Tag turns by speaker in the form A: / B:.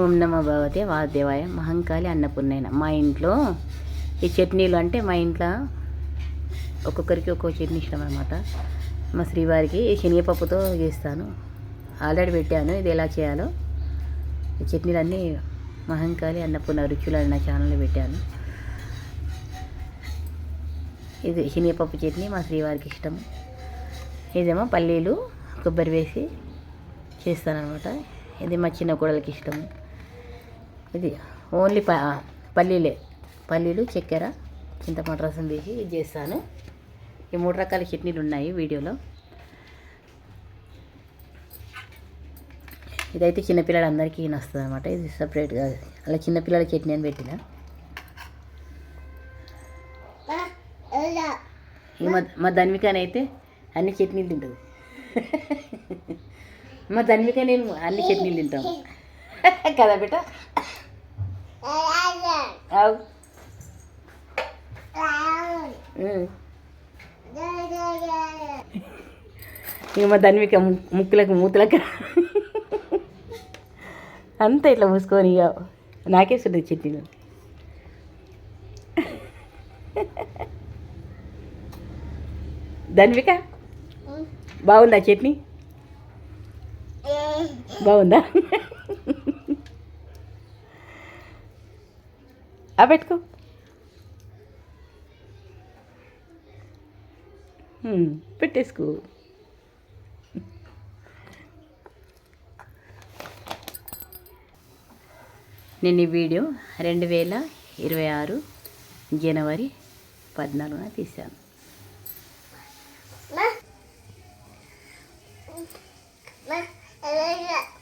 A: ఓం నమ భగవతే వాసుదేవాయ మహంకాళి అన్నపూర్ణైన. మా ఇంట్లో ఈ చట్నీలు అంటే మా ఇంట్లో ఒక్కొక్కరికి ఒక్కొక్క చట్నీ ఇష్టం అనమాట మా శ్రీవారికి శనగపప్పుతో చేస్తాను. ఆల్రెడీ పెట్టాను. ఇది ఎలా చేయాలో ఈ చట్నీలన్నీ మహంకాళి అన్నపూర్ణ రుచులు అని నా ఛానల్లో పెట్టాను. ఇది శనగపప్పు చట్నీ మా శ్రీవారికి ఇష్టం. ఇదేమో పల్లీలు కొబ్బరి వేసి చేస్తానమాట ఇది మా చిన్న కూడలకి ఇష్టం ఇది ఓన్లీ ప పల్లీలే. పల్లీలు చక్కెర చింతపండు రసం వేసి ఇది చేస్తాను. ఈ మూడు రకాల చట్నీలు ఉన్నాయి వీడియోలో. ఇదైతే చిన్నపిల్లలందరికీ నస్తుంది అనమాట ఇది సపరేట్గా అలా చిన్నపిల్లల చట్నీ అని పెట్టిన. ఈ మా మా ధన్వికనైతే అన్ని చట్నీలు తింటుంది. మా ధన్విక నేను అన్ని చట్నీలు తింటాం. కదా బిడ్డ ఉం. ఇక మా ధన్విక ము- ముక్కులకు మూతులకు అంతా ఇట్లా మూసుకొని ఇక నాకేస్తుంది చట్నీలు. ధన్విక? బాగుందా చట్నీ? బాగుందా? ఆ పెట్టుకో పెట్టేసుకో నేను ఈ వీడియో రెండు వేల ఇరవై ఆరు జనవరి పద్నాలుగున తీశాను Yeah.